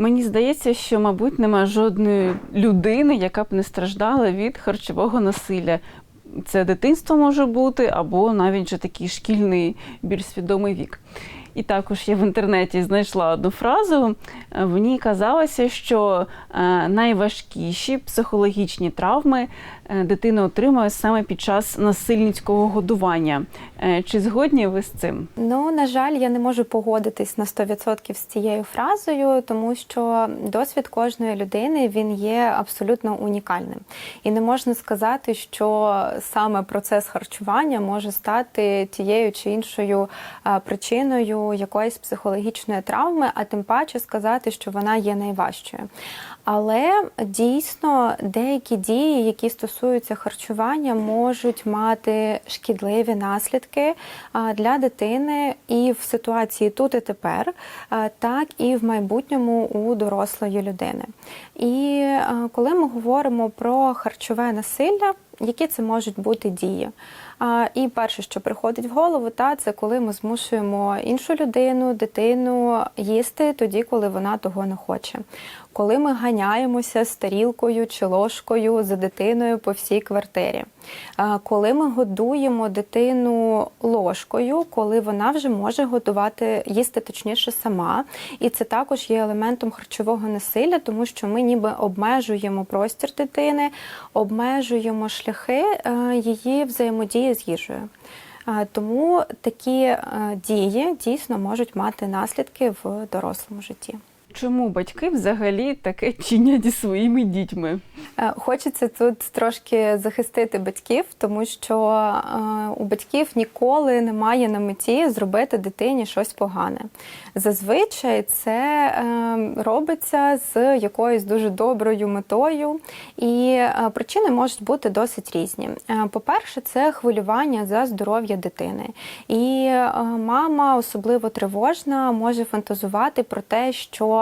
Мені здається, що, мабуть, нема жодної людини, яка б не страждала від харчового насилля. Це дитинство може бути, або навіть вже такий шкільний більш свідомий вік. І також я в інтернеті знайшла одну фразу. е, В ній казалося, що е, найважкіші психологічні травми дитина отримує саме під час насильницького годування. Е, Чи згодні ви з цим? Ну, на жаль, я не можу погодитись на 100% з цією фразою, тому що досвід кожної людини він є абсолютно унікальним. І не можна сказати, що саме процес харчування може стати тією чи іншою причиною якоїсь психологічної травми, а тим паче сказати, що вона є найважчою. Але дійсно деякі дії, які стосуються харчування, можуть мати шкідливі наслідки для дитини і в ситуації тут і тепер, так і в майбутньому у дорослої людини. І коли ми говоримо про харчове насилля, які це можуть бути дії? І перше, що приходить в голову, та це коли ми змушуємо іншу людину, дитину їсти тоді, коли вона того не хоче. Коли ми ганяємося з тарілкою чи ложкою за дитиною по всій квартирі. Коли ми годуємо дитину ложкою, коли вона вже може годувати, їсти точніше сама. І це також є елементом харчового насилля, тому що ми ніби обмежуємо простір дитини, обмежуємо шляхи е, її взаємодії з їжею. Тому такі е, дії дійсно можуть мати наслідки в дорослому житті. Чому батьки взагалі таке чинять зі своїми дітьми? Е, Хочеться тут трошки захистити батьків, тому що е, у батьків ніколи немає на меті зробити дитині щось погане. Зазвичай це е, робиться з якоюсь дуже доброю метою, і причини можуть бути досить різні. По-перше, це хвилювання за здоров'я дитини. І мама, особливо тривожна, може фантазувати про те, що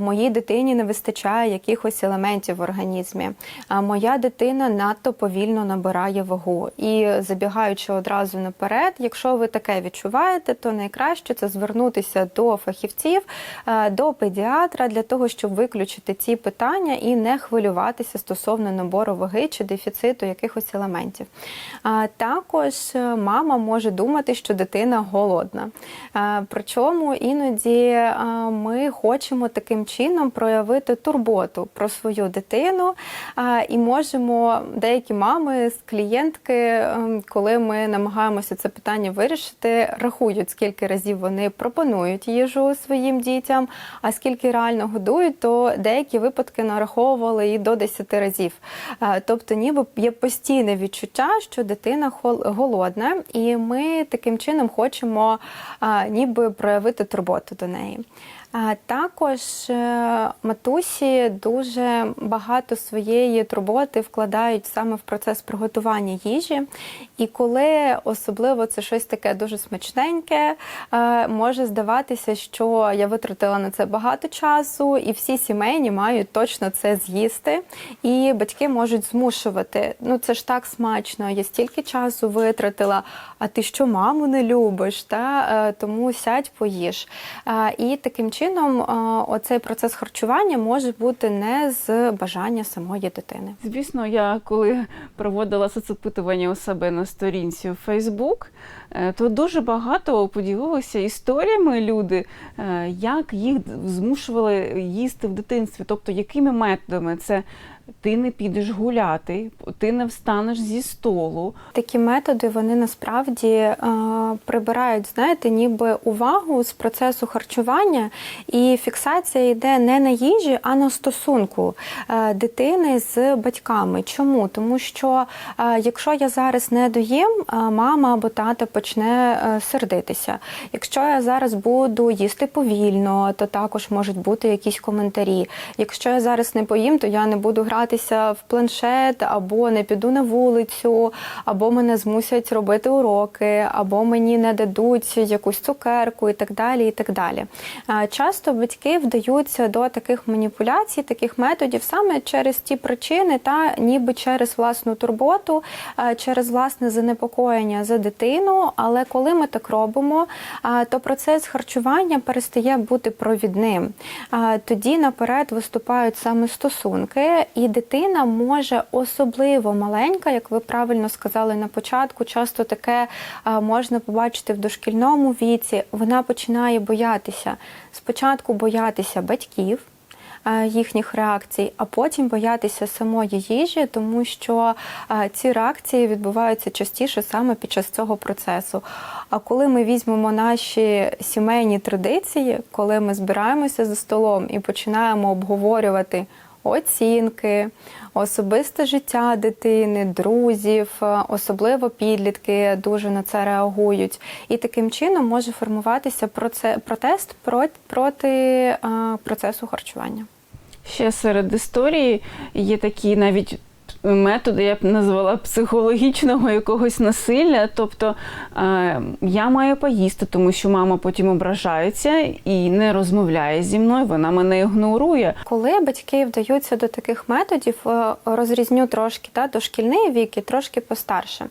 моїй дитині не вистачає якихось елементів в організмі. Моя дитина надто повільно набирає вагу. І забігаючи одразу наперед, якщо ви таке відчуваєте, то найкраще це звернутися до фахівців, до педіатра для того, щоб виключити ці питання і не хвилюватися стосовно набору ваги чи дефіциту якихось елементів. Також е, мама може думати, що дитина голодна. Причому іноді ми хочемо таким чином проявити турботу про свою дитину і можемо деякі мами з клієнтки, е, коли ми намагаємося це питання вирішити, рахують, скільки разів вони пропонують їжу своїм дітям, а скільки реально годують, то деякі випадки нараховували і до 10 разів. Е, Тобто, ніби є постійне відчуття, що дитина голодна, і ми таким чином хочемо ніби проявити турботу до неї. Також е, матусі дуже багато своєї турботи вкладають саме в процес приготування їжі. І коли особливо це щось таке дуже смачненьке, е, може здаватися, що я витратила на це багато часу, і всі сімейні мають точно це з'їсти. І батьки можуть змушувати. Ну це ж так смачно, я стільки часу витратила. А ти що, маму не любиш? Та Е, тому сядь, поїж. І таким чином е, оцей процес харчування може бути не з бажання самої дитини. Звісно, я коли проводила соцопитування у себе на сторінці у Facebook, е, то дуже багато поділилися історіями люди, е, як їх змушували їсти в дитинстві, тобто якими методами це. Ти не підеш гуляти, ти не встанеш зі столу. Такі методи вони насправді е, прибирають, знаєте, ніби увагу з процесу харчування, і фіксація йде не на їжі, а на стосунку е, дитини з батьками. Чому? Тому що е, якщо я зараз не доїм, е, мама або тато почне е, сердитися. Якщо я зараз буду їсти повільно, то також можуть бути якісь коментарі. Якщо я зараз не поїм, то я не буду грати гратися в планшет, або не піду на вулицю, або мене змусять робити уроки, або мені не дадуть якусь цукерку і так далі. і так далі. Часто батьки вдаються до таких маніпуляцій, таких методів саме через ті причини, та ніби через власну турботу, через власне занепокоєння за дитину. Але коли ми так робимо, то процес харчування перестає бути провідним. Тоді наперед виступають саме стосунки, і дитина може особливо маленька, як ви правильно сказали на початку, часто таке е, можна побачити в дошкільному віці. Вона починає боятися спочатку боятися батьків. е, Їхніх реакцій, а потім боятися самої їжі, тому що е, ці реакції відбуваються частіше саме під час цього процесу. А коли ми візьмемо наші сімейні традиції, коли ми збираємося за столом і починаємо обговорювати оцінки, особисте життя дитини, друзів, е, особливо підлітки дуже на це реагують. І таким чином може формуватися протест проти, е, процесу харчування. Ще серед історії є такі навіть методи, я б назвала психологічного якогось насилля. Тобто е, я маю поїсти, тому що мама потім ображається і не розмовляє зі мною, вона мене ігнорує. Коли батьки вдаються до таких методів, е, розрізню трошки та дошкільний вік і трошки постарше.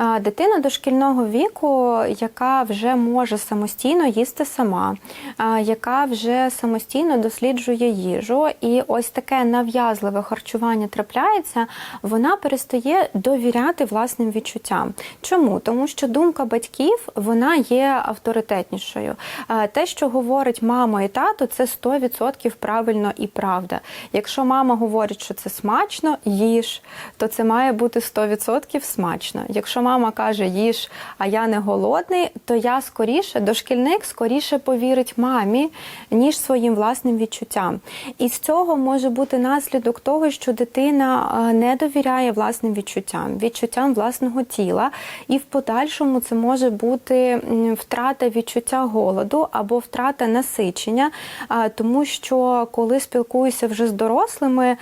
Е, Дитина дошкільного віку, яка вже може самостійно їсти сама, яка вже самостійно досліджує їжу, і ось таке нав'язливе харчування трапляється, вона перестає довіряти власним відчуттям. Чому? Тому що думка батьків вона є авторитетнішою. Е, Те, що говорить мама і тато, це 100% правильно і правда. Якщо мама говорить, що це смачно, їж, то це має бути 100% смачно. Якщо мама каже їж, а я не голодний, то я скоріше, дошкільник скоріше повірить мамі, ніж своїм власним відчуттям. І з цього може бути наслідок того, що дитина е, довіряє власним відчуттям, відчуттям власного тіла, і в подальшому це може бути втрата відчуття голоду або втрата насичення, тому що коли спілкуюся вже з дорослими,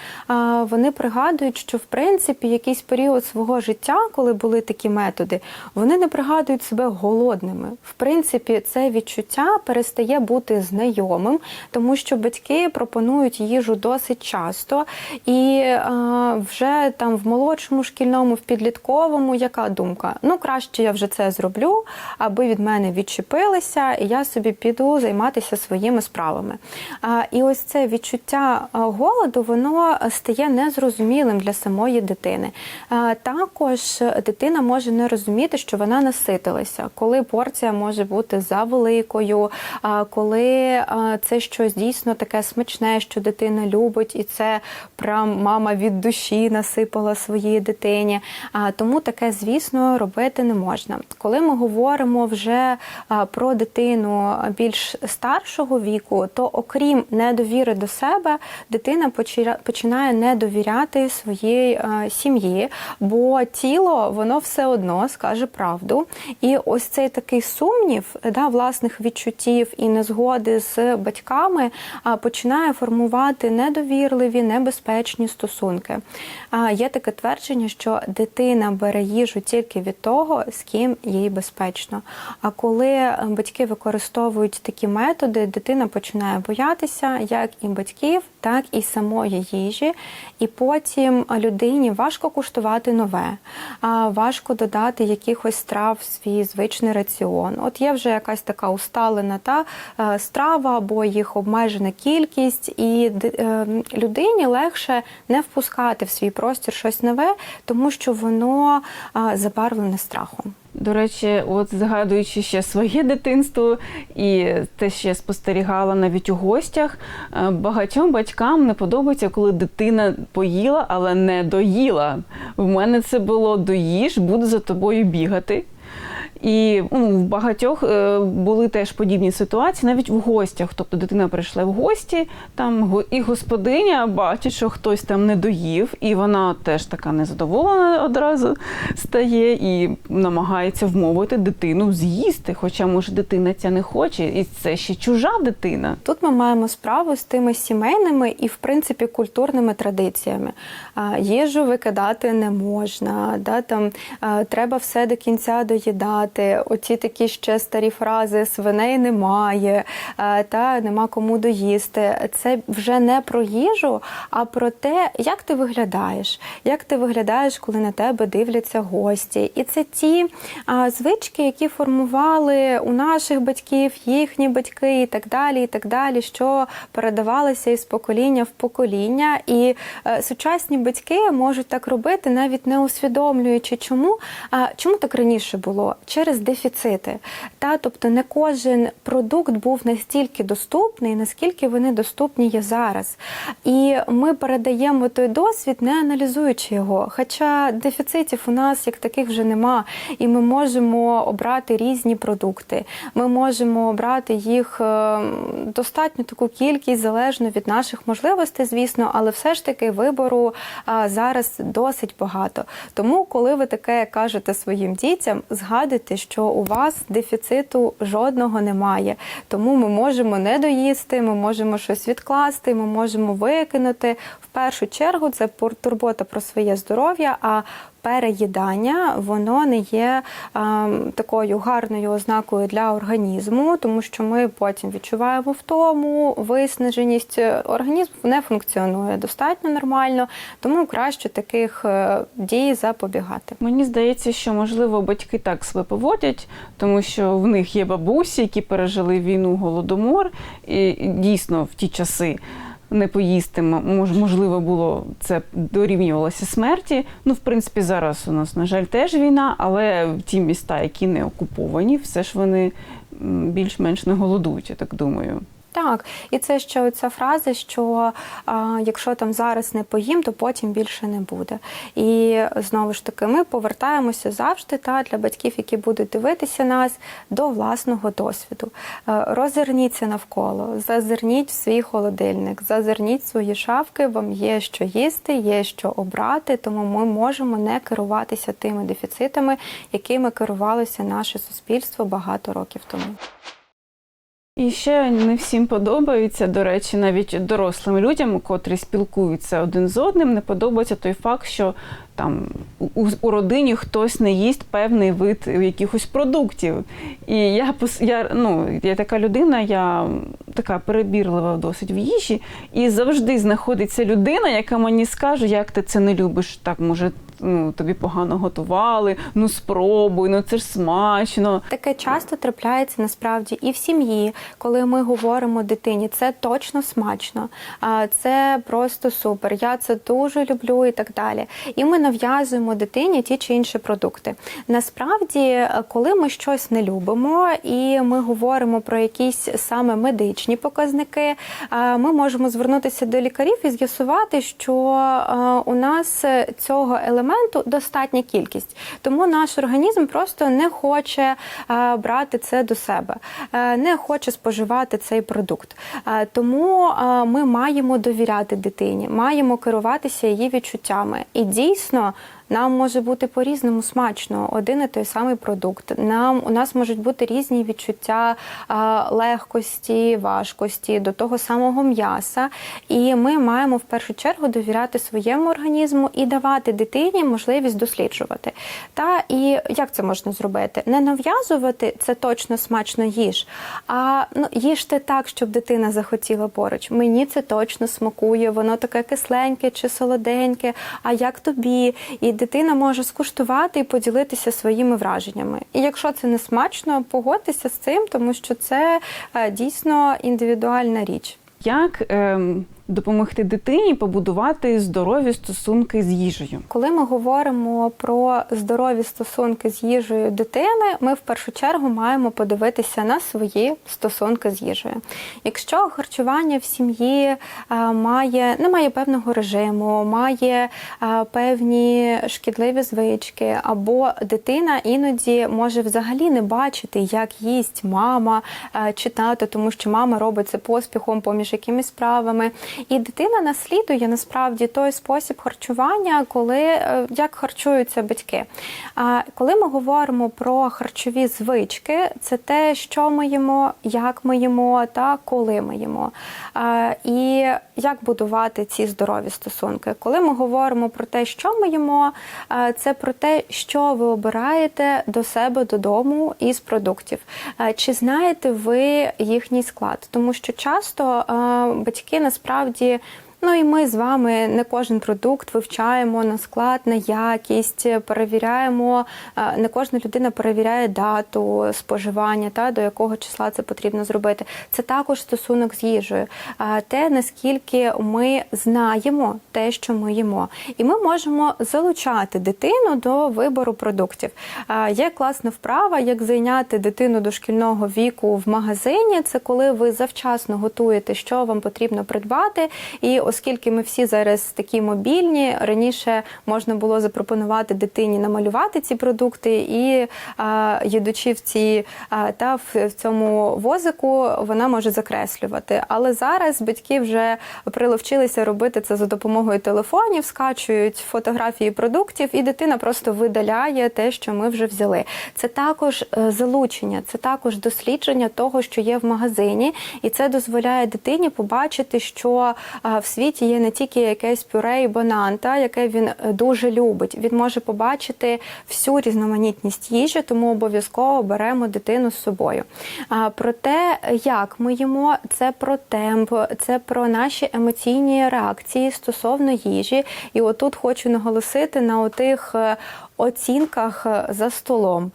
вони пригадують, що в принципі якийсь період свого життя, коли були такі методи, вони не пригадують себе голодними. В принципі, це відчуття перестає бути знайомим, тому що батьки пропонують їжу досить часто, і а, там в молодшому шкільному, в підлітковому, яка думка? Ну, краще я вже це зроблю, аби від мене відчепилися, і я собі піду займатися своїми справами. А, І ось це відчуття голоду, воно стає незрозумілим для самої дитини. А, Також дитина може не розуміти, що вона наситилася, коли порція може бути завеликою, коли це щось дійсно таке смачне, що дитина любить, і це прям мама від душі насипала своїй дитині. Тому таке, звісно, робити не можна. Коли ми говоримо вже про дитину більш старшого віку, то окрім недовіри до себе, дитина починає не довіряти своїй сім'ї, бо тіло воно все одно скаже правду. І ось цей такий сумнів да, власних відчуттів і незгоди з батьками починає формувати недовірливі, небезпечні стосунки. Є таке твердження, що дитина бере їжу тільки від того, з ким їй безпечно. А коли е, батьки використовують такі методи, дитина починає боятися як і батьків, так і самої їжі. І потім людині важко куштувати нове, важко додати якихось страв в свій звичний раціон. От є вже якась така усталена та е, страва або їх обмежена кількість, і е, людині легше не впускати в свій простір щось нове, тому що воно забарвлене страхом. До речі, от згадуючи ще своє дитинство і те, що я спостерігала навіть у гостях, е, багатьом батькам не подобається, коли дитина поїла, але не доїла. В мене це було доїж, буду за тобою бігати. І ну, в багатьох е, були теж подібні ситуації, навіть в гостях. Тобто дитина прийшла в гості, там і господиня бачить, що хтось там не доїв, і вона теж така незадоволена одразу стає і намагається вмовити дитину з'їсти. Хоча, може, дитина ця не хоче, і це ще чужа дитина. Тут ми маємо справу з тими сімейними і, в принципі, культурними традиціями. Їжу викидати не можна, да, там, треба все до кінця доїдати. Оці такі ще старі фрази свиней немає, та нема кому доїсти. Це вже не про їжу, а про те, як ти виглядаєш, як ти виглядаєш, коли на тебе дивляться гості. І це ті звички, які формували у наших батьків, їхні батьки і так далі, і так далі, що передавалося із покоління в покоління. І е, сучасні батьки можуть так робити, навіть не усвідомлюючи, чому. Чому так раніше було? Через дефіцити. Та, тобто не кожен продукт був настільки доступний, наскільки вони доступні є зараз. І ми передаємо той досвід, не аналізуючи його. Хоча дефіцитів у нас як таких вже нема, і ми можемо обрати різні продукти. Ми можемо обрати їх е, достатньо таку кількість залежно від наших можливостей, звісно, але все ж таки вибору зараз досить багато. Тому, коли ви таке кажете своїм дітям, згадуйте, що у вас дефіциту жодного немає. Тому ми можемо не доїсти, ми можемо щось відкласти, ми можемо викинути. Першу чергу це турбота про своє здоров'я. а Переїдання воно не є а, такою гарною ознакою для організму, тому що ми потім відчуваємо втому, виснаженість. Організм не функціонує достатньо нормально, тому краще таких е, дій запобігати. Мені здається, що можливо батьки так себе поводять, тому що в них є бабусі, які пережили війну голодомор, і дійсно в ті часи. Не поїсти можливо було це дорівнювалося смерті. Ну, в принципі, зараз у нас, на жаль, теж війна, але ті міста, які не окуповані, все ж вони більш-менш не голодують, я так думаю. Так, і це ще оця фраза, що а, якщо там зараз не поїм, то потім більше не буде. І знову ж таки, ми повертаємося завжди та для батьків, які будуть дивитися нас до власного досвіду. Е, Роззирніться навколо, зазирніть в свій холодильник, зазирніть свої шафки. Вам є що їсти, є що обрати, тому ми можемо не керуватися тими дефіцитами, якими керувалося наше суспільство багато років тому. І ще не всім подобається, до речі, навіть дорослим людям, котрі спілкуються один з одним, не подобається той факт, що там у, у родині хтось не їсть певний вид якихось продуктів. І я я, ну, я така людина, я така перебірлива досить в їжі, і завжди знаходиться людина, яка мені скаже, як ти це не любиш. Так, може, ну, тобі погано готували, ну спробуй, ну це ж смачно. Таке часто трапляється насправді і в сім'ї, коли ми говоримо дитині, це точно смачно, це просто супер. Я це дуже люблю і так далі. І ми нав'язуємо дитині ті чи інші продукти. Насправді, коли ми щось не любимо, і ми говоримо про якісь саме медичні показники, ми можемо звернутися до лікарів і з'ясувати, що у нас цього елементу достатня кількість, тому наш організм просто не хоче е, брати це до себе, е, не хоче споживати цей продукт. Е, Тому ми маємо довіряти дитині, маємо керуватися її відчуттями. І дійсно. Нам може бути по-різному смачно один і той самий продукт. Нам у нас можуть бути різні відчуття легкості, важкості до того самого м'яса. І ми маємо в першу чергу довіряти своєму організму і давати дитині можливість досліджувати. Та і як це можна зробити? Не нав'язувати це точно смачно їж, а ну їжте так, щоб дитина захотіла поруч. Мені це точно смакує, воно таке кисленьке чи солоденьке. А як тобі? І дитина може скуштувати і поділитися своїми враженнями. І якщо це не смачно, погодьтеся з цим, тому що це е, дійсно індивідуальна річ. Як ем, допомогти дитині побудувати здорові стосунки з їжею? Коли ми говоримо про здорові стосунки з їжею дитини, ми в першу чергу маємо подивитися на свої стосунки з їжею. Якщо харчування в сім'ї е, має не має певного режиму, має е, певні шкідливі звички, або дитина іноді може взагалі не бачити, як їсть мама е, чи тато, тому що мама робить це поспіхом поміж якимись справами. І дитина наслідує насправді той спосіб харчування, коли е, як харчуються батьки. А коли ми говоримо про харчові звички, це те, що ми їмо, як ми їмо та коли ми їмо. А, І як будувати ці здорові стосунки. Коли ми говоримо про те, що ми їмо, а, це про те, що ви обираєте до себе додому із продуктів. А, Чи знаєте ви їхній склад? Тому що часто батьки насправді насправді Ну і ми з вами не кожен продукт вивчаємо на склад, на якість, перевіряємо. е, Не кожна людина перевіряє дату споживання, та до якого числа це потрібно зробити. Це також стосунок з їжею. Те наскільки ми знаємо те, що ми їмо, і ми можемо залучати дитину до вибору продуктів. Є класна вправа, як зайняти дитину дошкільного віку в магазині. Це коли ви завчасно готуєте, що вам потрібно придбати. І оскільки ми всі зараз такі мобільні, раніше можна було запропонувати дитині намалювати ці продукти, і їдучи в ці та в, цьому возику, вона може закреслювати. Але зараз батьки вже приловчилися робити це за допомогою телефонів, скачують фотографії продуктів, і дитина просто видаляє те, що ми вже взяли. Це також е, залучення, це також дослідження того, що є в магазині, і це дозволяє дитині побачити, що в світі є не тільки якесь пюре і банан, та яке він е, дуже любить. Він може побачити всю різноманітність їжі, тому обов'язково беремо дитину з собою. А про те, як ми їмо, це про темп, це про наші емоційні реакції стосовно їжі. І отут хочу наголосити на отих. е, Оцінках е, за столом.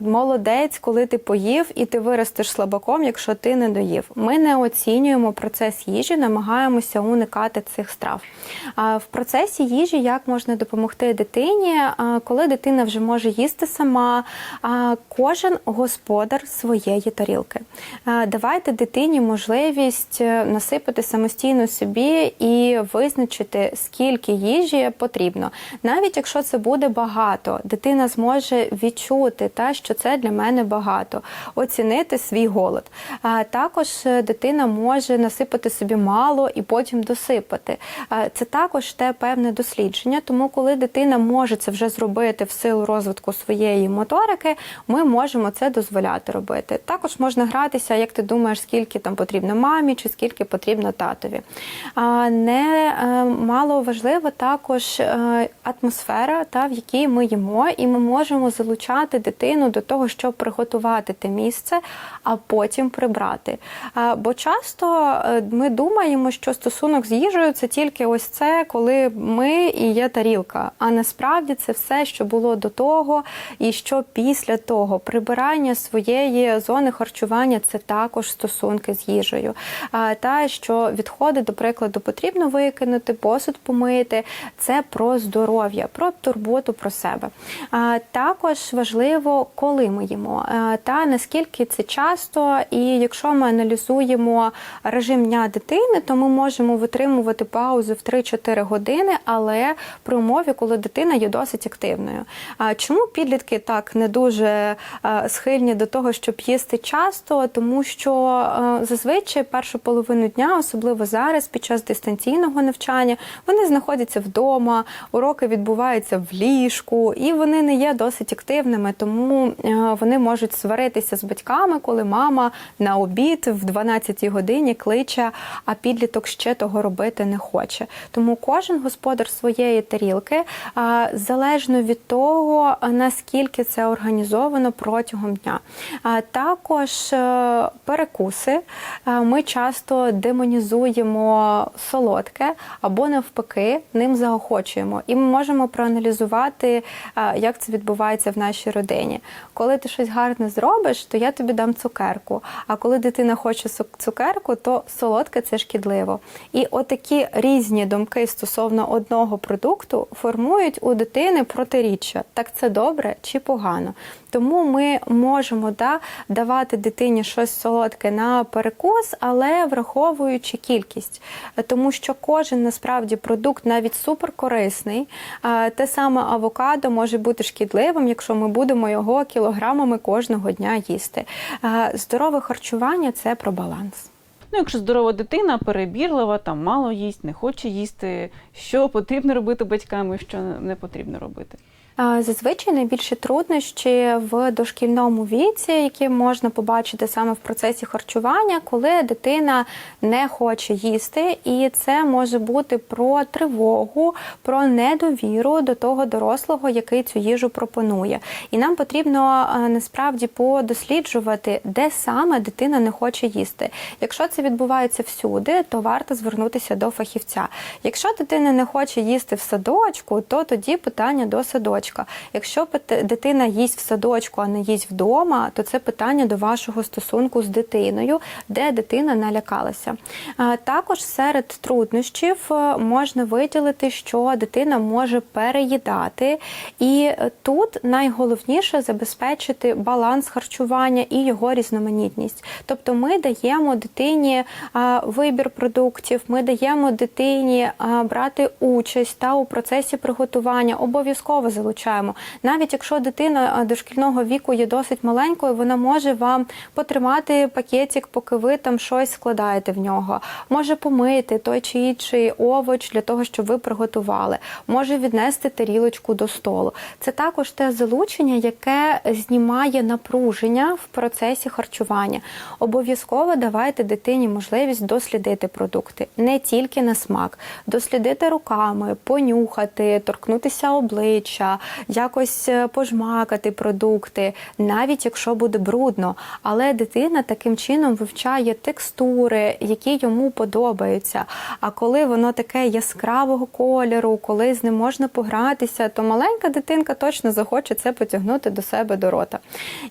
Молодець, коли ти поїв і ти виростеш слабаком, якщо ти не доїв. Ми не оцінюємо процес їжі, намагаємося уникати цих страв. В процесі їжі як можна допомогти дитині, коли дитина вже може їсти сама, кожен господар своєї тарілки. Давайте дитині можливість е, насипати самостійно собі і визначити, скільки їжі потрібно. Навіть якщо це буде багато, дитина зможе відчути, та, що це для мене багато, оцінити свій голод. Також е, дитина може насипати собі мало і потім досипати. Це також те певне дослідження, тому коли дитина може це вже зробити в силу розвитку своєї моторики, ми можемо це дозволяти робити. Також можна гратися, як ти думаєш, скільки там потрібно мамі чи скільки потрібно татові. Не е, мало важливо також е, атмосфера, та в якій ми їмо, і ми можемо залучати дитину до того, щоб приготувати те місце, а потім прибрати. Бо часто е, ми думаємо, що стосунок з їжею це тільки ось це, коли ми і є тарілка. А насправді це все, що було до того, і що після того прибирання своєї зони харчування це також стосунки з їжею. Та що відходи, до прикладу, потрібно викинути, посуд помити. Це про здоров'я, про турботу про себе. Також важливо, коли ми їмо, та наскільки це часто, і якщо ми аналізуємо режим дня дитини, то ми можемо витримувати паузу в 3-4 години, але при умові, коли дитина є досить активною. Чому підлітки так не дуже схильні до того, щоб їсти часто? Тому що зазвичай першу половину дня, особливо зараз, під час дистанційного навчання, вони знаходяться вдома, уроки відбуваються в ліжку, і вони не є досить активними, тому е, вони можуть сваритися з батьками, коли мама на обід в 12 годині кличе, а підліток ще того робити не хоче. Тому кожен господар своєї тарілки, залежно від того, наскільки це організовано протягом дня. Також е, перекуси. Ми часто демонізуємо солодке або навпаки ним заохочуємо. І ми можемо проаналізувати як це відбувається в нашій родині. Коли ти щось гарне зробиш, то я тобі дам цукерку. А коли дитина хоче цукерку, то солодке це шкідливо. І отакі різні думки стосовно одного продукту формують у дитини протиріччя. Так це добре чи погано. Тому ми можемо да, давати дитині щось солодке на перекус, але враховуючи кількість. Тому що кожен насправді продукт навіть суперкорисний. Те саме авокадо може бути шкідливим, якщо ми будемо його кілограмами кожного дня їсти. Здорове харчування це про баланс. Ну, якщо здорова дитина, перебірлива, там мало їсть, не хоче їсти, що потрібно робити батькам і що не потрібно робити. Зазвичай найбільші труднощі в дошкільному віці, які можна побачити саме в процесі харчування, коли дитина не хоче їсти, і це може бути про тривогу, про недовіру до того дорослого, який цю їжу пропонує. І нам потрібно насправді подосліджувати, де саме дитина не хоче їсти. Якщо це відбувається всюди, то варто звернутися до фахівця. Якщо дитина не хоче їсти в садочку, то тоді питання до садочка. Якщо дитина їсть в садочку, а не їсть вдома, то це питання до вашого стосунку з дитиною, де дитина налякалася. Також серед труднощів е, можна виділити, що дитина може переїдати, і е, тут найголовніше забезпечити баланс харчування і його різноманітність. Тобто ми даємо дитині вибір продуктів, ми даємо дитині брати участь та у процесі приготування, обов'язково залучаємо. Навіть якщо дитина дошкільного віку є досить маленькою, вона може вам потримати пакетик, поки ви там щось складаєте в нього, може помити той чи інший овоч для того, щоб ви приготували, може віднести тарілочку до столу. Це також те залучення, яке знімає напруження в процесі харчування. Обов'язково давайте дитині можливість дослідити продукти не тільки на смак, дослідити руками, понюхати, торкнутися обличчя, якось е, пожмакати продукти, навіть якщо буде брудно. Але дитина таким чином вивчає текстури, які йому подобаються. А коли воно таке яскравого кольору, коли з ним можна погратися, то маленька дитинка точно захоче це потягнути до себе до рота.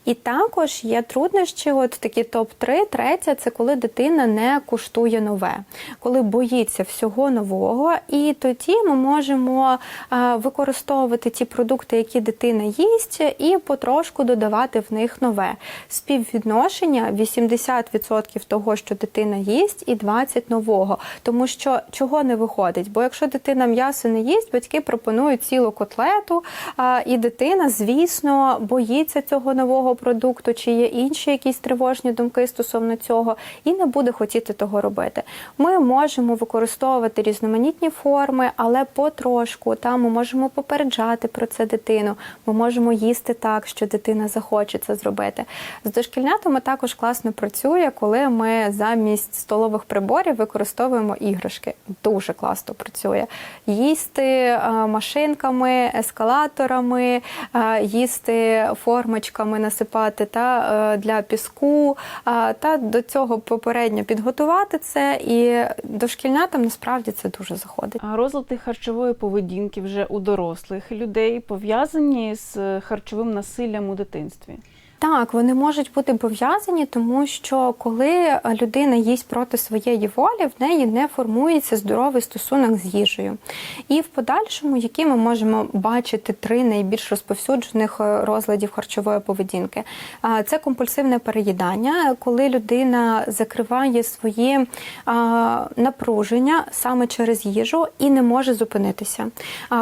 І також є труднощі, от такі топ-3. Третє це коли дитина не куштує нове, коли боїться всього нового, і тоді ми можемо е, використовувати ті продукти, які дитина їсть, і потрошку додавати в них нове. Співвідношення 80% того, що дитина їсть, і 20% нового. Тому що чого не виходить? Бо якщо дитина м'ясо не їсть, батьки пропонують цілу котлету, і дитина, звісно, боїться цього нового продукту, чи є інші якісь тривожні думки стосовно цього, і не буде хотіти того робити. Ми можемо використовувати різноманітні форми, але потрошку. Там ми можемо попереджати про це дитину. Ми можемо їсти так, що дитина захоче це зробити. З дошкільнятами також класно працює, коли ми замість столових приборів використовуємо іграшки. Дуже класно працює. Їсти е, машинками, ескалаторами, е, їсти формочками, насипати та е, для піску, та до цього попередньо підготувати це. І дошкільнятам насправді це дуже заходить. Розлади харчової поведінки вже у дорослих людей пов'язані з харчовим насиллям у дитинстві. Так, вони можуть бути пов'язані, тому що коли людина їсть проти своєї волі, в неї не формується здоровий стосунок з їжею. І в подальшому, які ми можемо бачити три найбільш розповсюджених е, розладів харчової поведінки, це компульсивне переїдання, коли людина закриває свої напруження саме через їжу і не може зупинитися.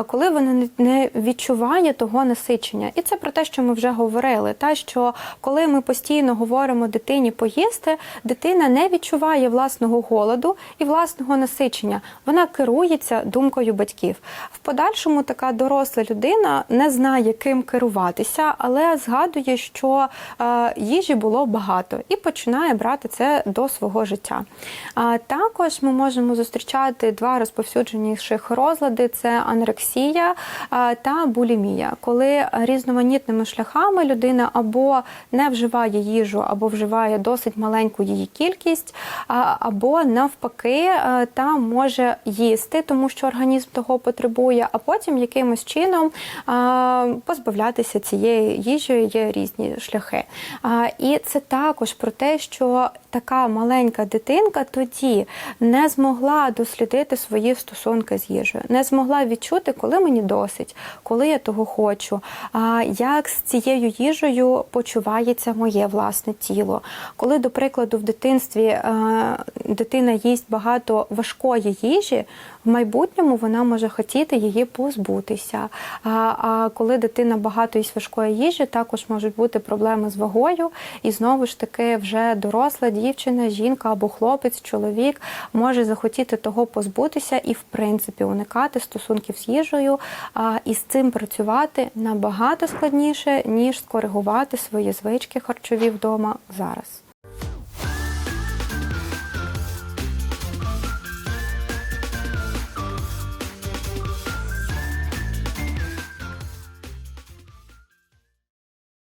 Коли вона не відчуває того насичення, і це про те, що ми вже говорили, та що коли ми постійно говоримо дитині поїсти, дитина не відчуває власного голоду і власного насичення. Вона керується думкою батьків. В подальшому така доросла людина не знає, ким керуватися, але згадує, що е, їжі було багато, і починає брати це до свого життя. Також ми можемо зустрічати два розповсюдженіших розлади: це анорексія е, та булімія, коли різноманітними шляхами людина або не вживає їжу, або вживає досить маленьку її кількість, або навпаки, та там може їсти, тому що організм того потребує, а потім якимось чином позбавлятися цієї їжі є різні шляхи. І це також про те, що така маленька дитинка тоді не змогла дослідити свої стосунки з їжею, не змогла відчути, коли мені досить, коли я того хочу, як з цією їжею почувається моє власне тіло. Коли, до прикладу, в дитинстві е, дитина їсть багато важкої їжі, в майбутньому вона може хотіти її позбутися. А, коли дитина багато їсть важкої їжі, також можуть бути проблеми з вагою. І знову ж таки, вже доросла дівчина, жінка або хлопець, чоловік може захотіти того позбутися і, в принципі, уникати стосунків з їжею. А, і з цим працювати набагато складніше, ніж скоригувати свої звички харчові вдома зараз.